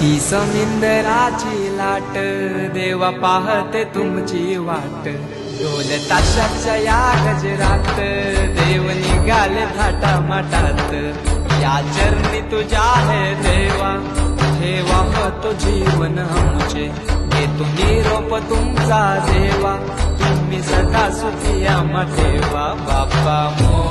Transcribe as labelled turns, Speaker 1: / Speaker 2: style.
Speaker 1: ही समिंदराची लाट देवा पाहते तुमची वाट. ढोल ताशाच्या या गजरात देव निघाले थाटा माटात या चरणी तुझ्या आहे देवा ठेवा हो तो जीवन आमचे. घेतो निरोप तुमचा देवा तुम्ही सदा सुखिया आम्हा देवा बाप्पा मो